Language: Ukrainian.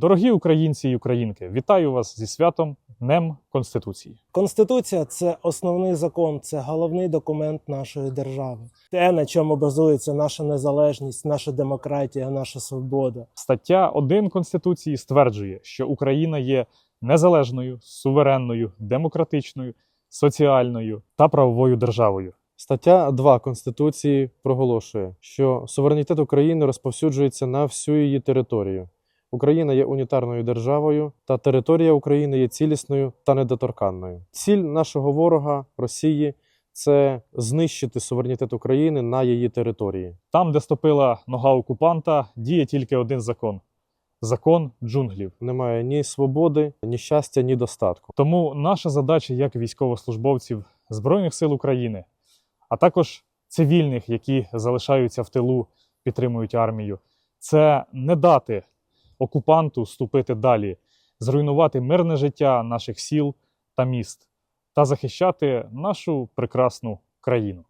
Дорогі українці і українки, вітаю вас зі святом Днем Конституції. Конституція це основний закон, це головний документ нашої держави. Те, на чому базується наша незалежність, наша демократія, наша свобода. Стаття 1 Конституції стверджує, що Україна є незалежною, суверенною, демократичною, соціальною та правовою державою. Стаття 2 Конституції проголошує, що суверенітет України розповсюджується на всю її територію. Україна є унітарною державою, та територія України є цілісною та недоторканною. Ціль нашого ворога Росії це знищити суверенітет України на її території. Там, де ступила нога окупанта, діє тільки один закон закон джунглів. Немає ні свободи, ні щастя, ні достатку. Тому наша задача як військовослужбовців Збройних сил України, а також цивільних, які залишаються в тилу, підтримують армію, це не дати окупанту ступити далі, зруйнувати мирне життя наших сіл та міст та захищати нашу прекрасну країну.